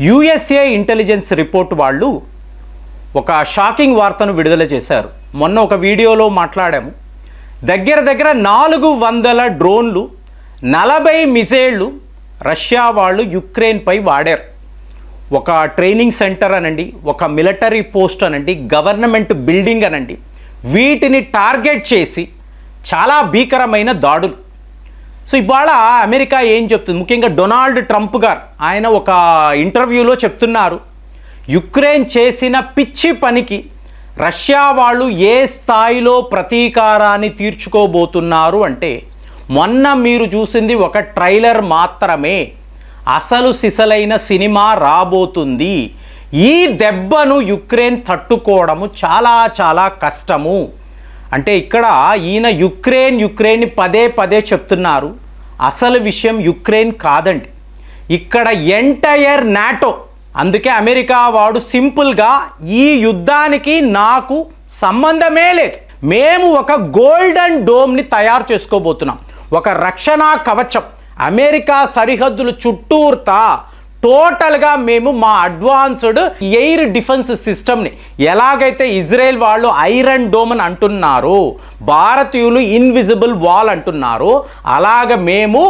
USA intelligence report వాళ్ళు ఒక shocking వార్తను విడుదల చేశారు. మొన్న ఒక వీడియోలో మాట్లాడాము. దగ్గర దగ్గర నాలుగు వందల డ్రోన్లు నలభై మిసైళ్ళు రష్యా వాళ్ళు యుక్రెయిన్పై వాడారు. ఒక ట్రైనింగ్ సెంటర్ అనండి ఒక మిలిటరీ పోస్ట్ అనండి గవర్నమెంట్ బిల్డింగ్ అనండి వీటిని టార్గెట్ చేసి చాలా భీకరమైన దాడులు. సో ఇవాళ అమెరికా ఏం చెప్తుంది? ముఖ్యంగా డొనాల్డ్ ట్రంప్ గారు ఆయన ఒక ఇంటర్వ్యూలో చెప్తున్నారు యుక్రెయిన్ చేసిన పిచ్చి పనికి రష్యా వాళ్ళు ఏ స్థాయిలో ప్రతీకారాన్ని తీర్చుకోబోతున్నారు అంటే మొన్న మీరు చూసింది ఒక ట్రైలర్ మాత్రమే అసలు సిసలైన సినిమా రాబోతుంది. ఈ దెబ్బను యుక్రెయిన్ తట్టుకోవడము చాలా చాలా కష్టము. అంటే ఇక్కడ ఈయన యుక్రెయిన్ యుక్రెయిన్ పదే పదే చెప్తున్నారు. అసలు విషయం యుక్రెయిన్ కాదండి. ఇక్కడ ఎంటైర్ నాటో అందుకే అమెరికా వాడు సింపుల్గా ఈ యుద్ధానికి నాకు సంబంధమే లేదు. మేము ఒక గోల్డెన్ డోమ్ని తయారు చేసుకోబోతున్నాం. ఒక రక్షణ కవచం. అమెరికా సరిహద్దులు చుట్టూర్తా టోటల్గా మేము మా అడ్వాన్స్డ్ ఎయిర్ డిఫెన్స్ సిస్టమ్ని ఎలాగైతే ఇజ్రాయెల్ వాళ్ళు ఐరన్ డోమ్ అని అంటున్నారు భారతీయులు ఇన్విజిబుల్ వాల్ అంటున్నారు అలాగ మేము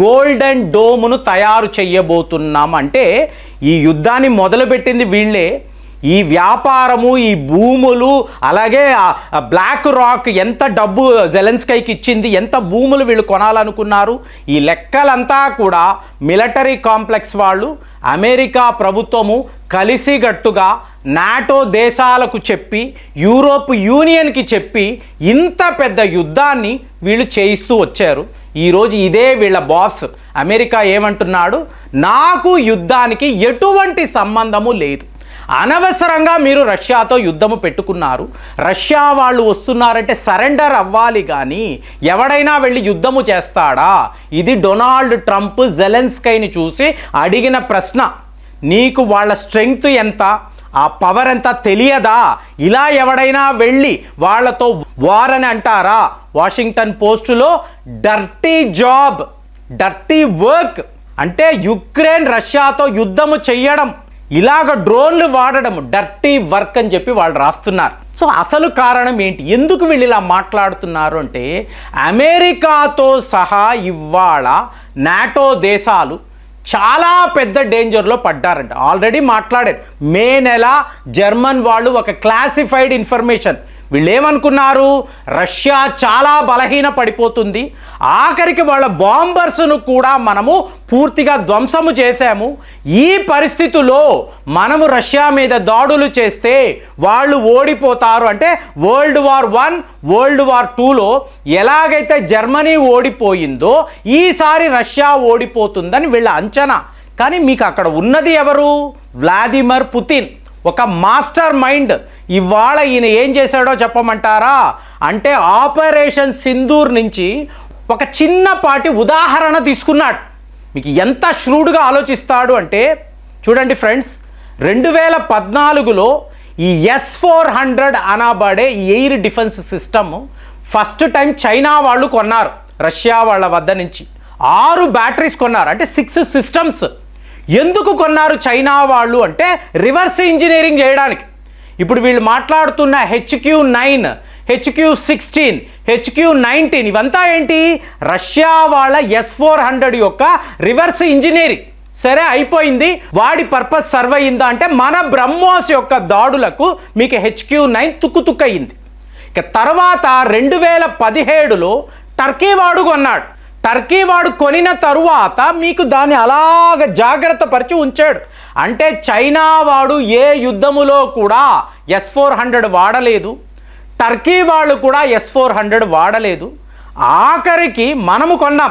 గోల్డెన్ డోమును తయారు చేయబోతున్నాం. అంటే ఈ యుద్ధాన్ని మొదలుపెట్టింది వీళ్ళే. ఈ వ్యాపారము ఈ భూములు అలాగే బ్లాక్ రాక్ ఎంత డబ్బు జెలెన్స్కైకి ఇచ్చింది ఎంత భూములు వీళ్ళు కొనాలనుకున్నారు ఈ లెక్కలంతా కూడా మిలిటరీ కాంప్లెక్స్ వాళ్ళు అమెరికా ప్రభుత్వము కలిసిగట్టుగా నాటో దేశాలకు చెప్పి యూరోప్ యూనియన్కి చెప్పి ఇంత పెద్ద యుద్ధాన్ని వీళ్ళు చేయిస్తూ వచ్చారు. ఈరోజు ఇదే వీళ్ళ బాస్. అమెరికా ఏమంటున్నాడు? నాకు యుద్ధానికి ఎటువంటి సంబంధము లేదు. అనవసరంగా మీరు రష్యాతో యుద్ధము పెట్టుకున్నారు. రష్యా వాళ్ళు వస్తున్నారంటే సరెండర్ అవ్వాలి కానీ ఎవడైనా వెళ్ళి యుద్ధము చేస్తాడా? ఇది డొనాల్డ్ ట్రంప్ జెలెన్స్కైని చూసి అడిగిన ప్రశ్న. నీకు వాళ్ళ స్ట్రెంగ్త్ ఎంత? ఆ పవర్ ఎంత తెలియదా? ఇలా ఎవడైనా వెళ్ళి వాళ్ళతో వార్ అని అంటారా? వాషింగ్టన్ పోస్టులో డర్టీ జాబ్ డర్టీ వర్క్ అంటే యుక్రెయిన్ రష్యాతో యుద్ధము చెయ్యడం. ఇలాగ డ్రోన్లు వాడడం డర్టీ వర్క్ అని చెప్పి వాళ్ళు రాస్తున్నారు. సో అసలు కారణం ఏంటి? ఎందుకు వీళ్ళు ఇలా మాట్లాడుతున్నారు అంటే అమెరికాతో సహా ఇవాళ నాటో దేశాలు చాలా పెద్ద డేంజర్లో పడ్డారంట. ఆల్రెడీ మాట్లాడారు. మే నెల జర్మన్ వాళ్ళు ఒక క్లాసిఫైడ్ ఇన్ఫర్మేషన్ వీళ్ళేమనుకున్నారు? రష్యా చాలా బలహీన పడిపోతుంది. ఆఖరికి వాళ్ళ బాంబర్స్ను కూడా మనము పూర్తిగా ధ్వంసము చేశాము. ఈ పరిస్థితుల్లో మనము రష్యా మీద దాడులు చేస్తే వాళ్ళు ఓడిపోతారు. అంటే world war one world war టూలో ఎలాగైతే జర్మనీ ఓడిపోయిందో ఈసారి రష్యా ఓడిపోతుందని వీళ్ళ అంచనా. కానీ మీకు అక్కడ ఉన్నది ఎవరు? Vladimir Putin. ఒక మాస్టర్ మైండ్ ఇవాళ ఈయన ఏం చేశాడో చెప్పమంటారా? అంటే ఆపరేషన్ సింధూర్ నుంచి ఒక చిన్నపాటి ఉదాహరణ తీసుకున్నాడు. మీకు ఎంత ష్రూడ్గా ఆలోచిస్తాడు అంటే చూడండి ఫ్రెండ్స్ రెండు వేల పద్నాలుగులో ఈ ఎస్ ఫోర్ హండ్రెడ్ అనబడే air defence system first time China వాళ్ళు కొన్నారు రష్యా వాళ్ళ వద్ద నుంచి. ఆరు బ్యాటరీస్ కొన్నారు అంటే సిక్స్ సిస్టమ్స్. ఎందుకు కొన్నారు చైనా వాళ్ళు అంటే రివర్స్ ఇంజనీరింగ్ చేయడానికి? ఇప్పుడు వీళ్ళు మాట్లాడుతున్న HQ nine HQ sixteen HQ nineteen ఇవంతా ఏంటి? రష్యా వాళ్ళ ఎస్ ఫోర్ హండ్రెడ్ యొక్క రివర్స్ ఇంజనీరింగ్. సరే అయిపోయింది. వాడి పర్పస్ సర్వ్ అయిందా అంటే మన బ్రహ్మోస్ యొక్క దాడులకు మీకు హెచ్క్యూ నైన్ తుక్కు ఇక తర్వాత రెండు వేల పదిహేడులో టర్కీ వాడు కొన్నాడు. టర్కీ వాడు కొనిన తరువాత మీకు దాన్ని అలాగ జాగ్రత్త పరిచి ఉంచాడు. అంటే చైనా వాడు ఏ యుద్ధములో కూడా ఎస్ ఫోర్ హండ్రెడ్ వాడలేదు. టర్కీ వాళ్ళు కూడా ఎస్ ఫోర్ హండ్రెడ్ వాడలేదు. ఆఖరికి మనము కొన్నాం.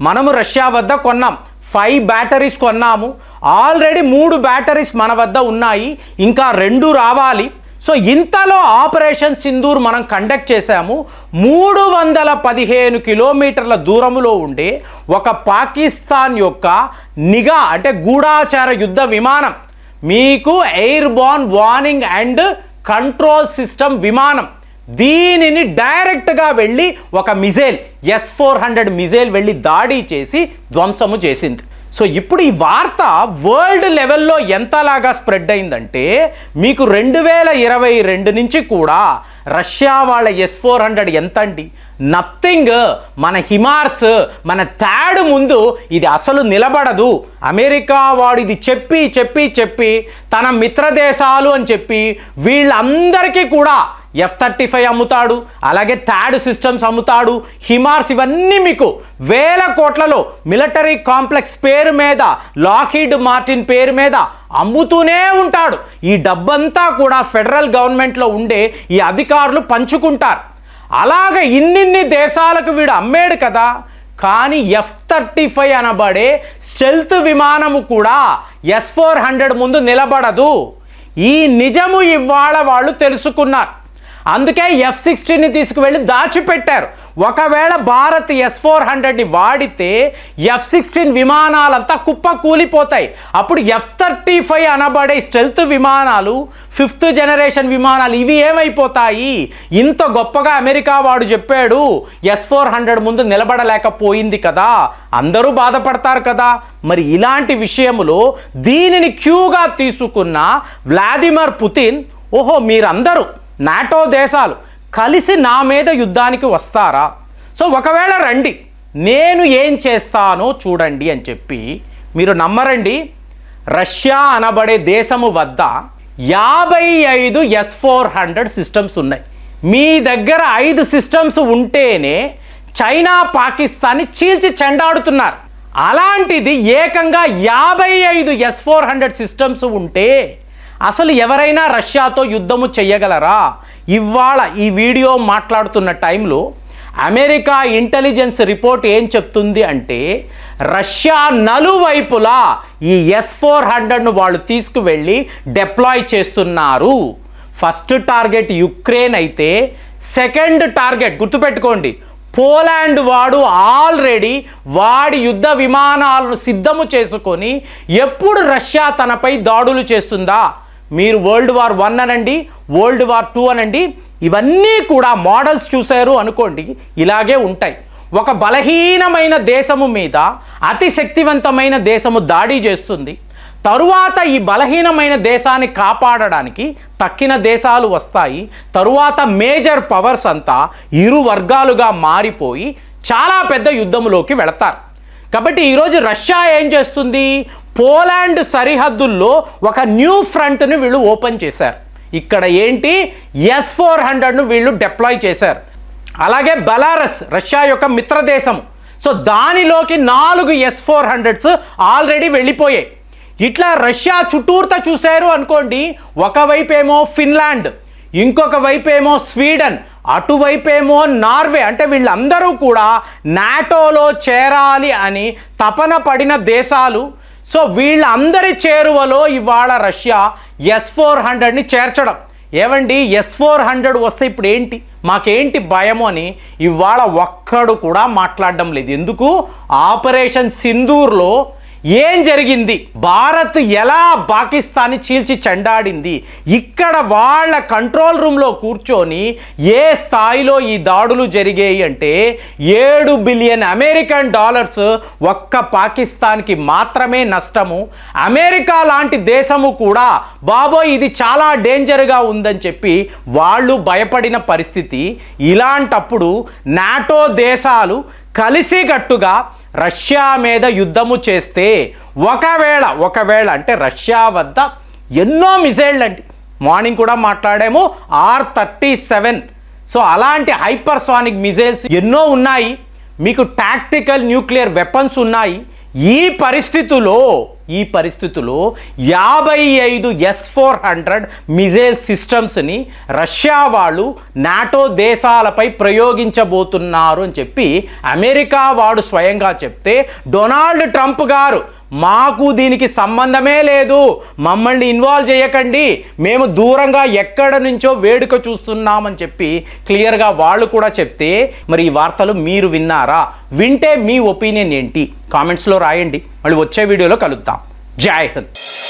మనము రష్యా వద్ద కొన్నాం. ఫైవ్ బ్యాటరీస్ కొన్నాము. ఆల్రెడీ మూడు బ్యాటరీస్ మన వద్ద ఉన్నాయి. ఇంకా రెండు రావాలి. సో ఇంతలో ఆపరేషన్ సింధూర్ మనం కండక్ట్ చేశాము. మూడు వందల పదిహేను కిలోమీటర్ల దూరంలో ఉండే ఒక పాకిస్తాన్ యొక్క నిఘా అంటే గూఢాచార యుద్ధ విమానం. మీకు airborne warning and control system విమానం. దీనిని డైరెక్ట్గా వెళ్ళి ఒక missile S four hundred missile వెళ్ళి దాడి చేసి ధ్వంసము చేసింది. సో ఇప్పుడు ఈ వార్త వరల్డ్ లెవెల్లో ఎంతలాగా స్ప్రెడ్ అయిందంటే మీకు రెండు వేల ఇరవై రెండు నుంచి కూడా రష్యా వాళ్ళ ఎస్ ఫోర్ హండ్రెడ్ ఎంత అండి నథింగ్ మన హిమార్స్ మన థాడ్ ముందు ఇది అసలు నిలబడదు. అమెరికా వాడు ఇది చెప్పి చెప్పి చెప్పి తన మిత్రదేశాలు అని చెప్పి వీళ్ళందరికీ కూడా ఎఫ్ థర్టీ ఫైవ్ అమ్ముతాడు అలాగే థ్యాడ్ సిస్టమ్స్ అమ్ముతాడు హిమార్స్ ఇవన్నీ మీకు వేల కోట్లలో మిలిటరీ కాంప్లెక్స్ పేరు మీద లాకీడ్ మార్టిన్ పేరు మీద అమ్ముతూనే ఉంటాడు. ఈ డబ్బంతా కూడా ఫెడరల్ గవర్నమెంట్లో ఉండే ఈ అధికారులు పంచుకుంటారు. అలాగే ఇన్నిన్ని దేశాలకు వీడు అమ్మేడు కదా కానీ ఎఫ్ థర్టీ ఫైవ్ అనబడే స్టెల్త్ విమానము కూడా ఎస్ ఫోర్ హండ్రెడ్ ముందు నిలబడదు. ఈ నిజము ఇవాళ వాళ్ళు తెలుసుకున్నారు. అందుకే ఎఫ్ సిక్స్టీని తీసుకువెళ్ళి దాచిపెట్టారు. ఒకవేళ భారత్ ఎస్ ఫోర్ హండ్రెడ్ని వాడితే ఎఫ్ సిక్స్టీన్ విమానాలంతా కుప్ప కూలిపోతాయి అప్పుడు ఎఫ్ థర్టీ ఫైవ్ అనబడే స్టెల్త్ విమానాలు ఫిఫ్త్ జనరేషన్ విమానాలు ఇవి ఏమైపోతాయి? ఇంత గొప్పగా అమెరికా వాడు చెప్పాడు ఎస్ ఫోర్ హండ్రెడ్ ముందు నిలబడలేకపోయింది కదా. అందరూ బాధపడతారు కదా. మరి ఇలాంటి విషయములో దీనిని క్యూగా తీసుకున్న వ్లాదిమిర్ పుతిన్ ఓహో మీరందరూ నాటో దేశాలు కలిసి నా మీద యుద్ధానికి వస్తారా? సో ఒకవేళ రండి నేను ఏం చేస్తానో చూడండి అని చెప్పి మీరు నమ్మరండి. రష్యా అనబడే దేశము వద్ద యాభై ఐదు ఎస్ ఫోర్ హండ్రెడ్ సిస్టమ్స్ ఉన్నాయి. మీ దగ్గర ఐదు సిస్టమ్స్ ఉంటేనే చైనా పాకిస్తాన్ని చీల్చి చెండాడుతున్నారు. అలాంటిది ఏకంగా యాభై ఐదు ఎస్ ఫోర్ హండ్రెడ్ సిస్టమ్స్ ఉంటే అసలు ఎవరైనా రష్యాతో యుద్ధము చెయ్యగలరా? ఇవాళ ఈ వీడియో మాట్లాడుతున్న టైంలో అమెరికా ఇంటెలిజెన్స్ రిపోర్ట్ ఏం చెప్తుంది అంటే రష్యా నలువైపులా ఈ ఎస్ ఫోర్ హండ్రెడ్ను వాళ్ళు తీసుకువెళ్ళి డెప్లాయ్ చేస్తున్నారు. ఫస్ట్ టార్గెట్ యుక్రెయిన్ అయితే సెకండ్ టార్గెట్ గుర్తుపెట్టుకోండి పోలాండ్ వాడు ఆల్రెడీ వాడి యుద్ధ విమానాలను సిద్ధము చేసుకొని ఎప్పుడు రష్యా తనపై దాడులు చేస్తుందా? మీరు వరల్డ్ వార్ వన్ అనండి వరల్డ్ వార్ టూ అనండి ఇవన్నీ కూడా మోడల్స్ చూశారు అనుకోండి ఇలాగే ఉంటాయి. ఒక బలహీనమైన దేశము మీద అతి శక్తివంతమైన దేశము దాడి చేస్తుంది. తరువాత ఈ బలహీనమైన దేశాన్ని కాపాడడానికి తక్కిన దేశాలు వస్తాయి. తరువాత మేజర్ పవర్స్ అంతా ఇరు వర్గాలుగా మారిపోయి చాలా పెద్ద యుద్ధంలోకి వెళతారు. కాబట్టి ఈరోజు రష్యా ఏం చేస్తుంది? పోలాండ్ సరిహద్దుల్లో ఒక న్యూ ఫ్రంట్ని వీళ్ళు ఓపెన్ చేశారు. ఇక్కడ ఏంటి? ఎస్ ఫోర్ హండ్రెడ్ను వీళ్ళు డిప్లాయ్ చేశారు. అలాగే బెలారస్ రష్యా యొక్క మిత్రదేశం. సో దానిలోకి నాలుగు ఎస్ ఫోర్ హండ్రెడ్స్ ఆల్రెడీ వెళ్ళిపోయాయి. ఇట్లా రష్యా చుట్టూర్త చూశారు అనుకోండి ఒకవైపేమో ఫిన్లాండ్ ఇంకొక వైపేమో స్వీడన్ అటువైపేమో నార్వే అంటే వీళ్ళందరూ కూడా నాటోలో చేరాలి అని తపన పడిన దేశాలు సో వీళ్ళందరి చేరువలో ఇవాళ రష్యా ఎస్ ఫోర్ హండ్రెడ్ని చేర్చడం. ఏమండి ఎస్ ఫోర్ హండ్రెడ్ వస్తే ఇప్పుడు ఏంటి? మాకేంటి భయము అని ఇవాళ ఒక్కడు కూడా మాట్లాడడం లేదు. ఎందుకు? ఆపరేషన్ సింధూర్లో ఏం జరిగింది? భారత్ ఎలా పాకిస్తాన్ని చీల్చి చెండాడింది? ఇక్కడ వాళ్ళ కంట్రోల్ రూమ్లో కూర్చొని ఏ స్థాయిలో ఈ దాడులు జరిగాయి అంటే ఏడు బిలియన్ అమెరికన్ డాలర్స్ ఒక్క పాకిస్తాన్కి మాత్రమే నష్టము. అమెరికా లాంటి దేశము కూడా బాబోయ్ ఇది చాలా డేంజర్గా ఉందని చెప్పి వాళ్ళు భయపడిన పరిస్థితి. ఇలాంటప్పుడు నాటో దేశాలు కలిసికట్టుగా రష్యా మీద యుద్ధము చేస్తే ఒకవేళ ఒకవేళ అంటే రష్యా వద్ద ఎన్నో మిసైళ్ళు అండి మార్నింగ్ కూడా మాట్లాడాము ఆర్ థర్టీ సెవెన్. సో అలాంటి హైపర్సానిక్ మిజైల్స్ ఎన్నో ఉన్నాయి. మీకు టాక్టికల్ న్యూక్లియర్ వెపన్స్ ఉన్నాయి. ఈ పరిస్థితిలో ఈ పరిస్థితిలో యాభై ఐదు ఎస్ ఫోర్ హండ్రెడ్ మిజైల్ సిస్టమ్స్ని రష్యా వాళ్ళు నాటో దేశాలపై ప్రయోగించబోతున్నారు అని చెప్పి అమెరికా వాడు స్వయంగా చెప్తే డొనాల్డ్ ట్రంప్ గారు మాకు దీనికి సంబంధమే లేదు. మమ్మల్ని ఇన్వాల్వ్ చేయకండి. మేము దూరంగా ఎక్కడ నుంచో వేడుక చూస్తున్నామని చెప్పి క్లియర్గా వాళ్ళు కూడా చెప్తే మరి ఈ వార్తలు మీరు విన్నారా? వింటే మీ ఒపీనియన్ ఏంటి? కామెంట్స్లో రాయండి. మళ్ళీ వచ్చే వీడియోలో కలుద్దాం. జై హింద్.